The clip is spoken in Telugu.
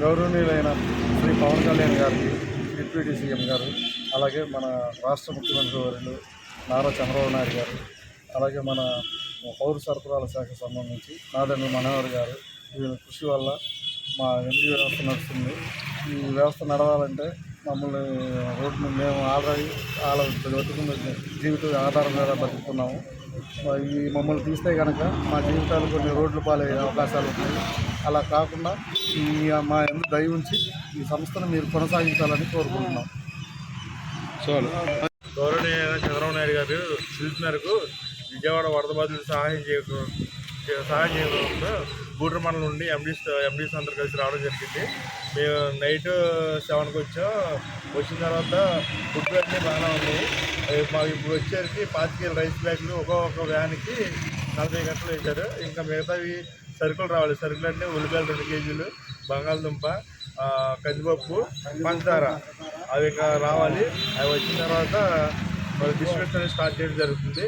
గౌరవనీయులైన శ్రీ పవన్ కళ్యాణ్ గారికి డిప్యూటీ సీఎం గారు అలాగే మన రాష్ట్ర ముఖ్యమంత్రి వర్యులు నారా చంద్రబాబు నాయుడు గారు అలాగే మన పౌర సరఫరాల శాఖ సంబంధించి నాదండ్రి మనోహర్ గారు వీళ్ళ కృషి వల్ల మా ఎంపీ వ్యవస్థ నడుస్తుంది. ఈ వ్యవస్థ నడవాలంటే మమ్మల్ని రోడ్డు మేము ఆల్రెడీ వాళ్ళ బతుకున్న జీవిత ఆధారం మీద బతుకుతున్నాము ఈ మమ్మల్ని తీస్తే కనుక మా జీవితాలు కొన్ని రోడ్లు పాలయ్యే అవకాశాలు ఉన్నాయి. అలా కాకుండా ఈ మా ఎందుకు దయ ఉంచి ఈ సంస్థను మీరు కొనసాగించాలని కోరుకుంటున్నాం. గౌరవనీయ చంద్రబాబు నాయుడు గారు పిలుపు మేరకు విజయవాడ వరద బాధితులు సహాయం చేయకు సహాయం చేయకుండా గూడూరు మండలం నుండి ఎండీస్ ఎండీస్ అందరు కలిసి రావడం జరిగింది. మేము నైట్ సెవెన్కి వచ్చాం. వచ్చిన తర్వాత ఫుడ్ అన్నీ బాగానే ఉన్నాయి. మాకు ఇప్పుడు వచ్చేసరికి పాతికేల రైస్ బ్యాగ్లు ఒక్కొక్క వ్యాన్కి నలభై గంటలు వేశారు. ఇంకా మిగతావి సరుకులు రావాలి. సరుకులు అంటే ఉల్లిపాయలు రెండు కేజీలు బంగాళదుంప కందిపప్పు పంచదార అవి రావాలి. అవి వచ్చిన తర్వాత మరి డిస్ట్రిబ్యూషన్ స్టార్ట్ చేయడం జరుగుతుంది.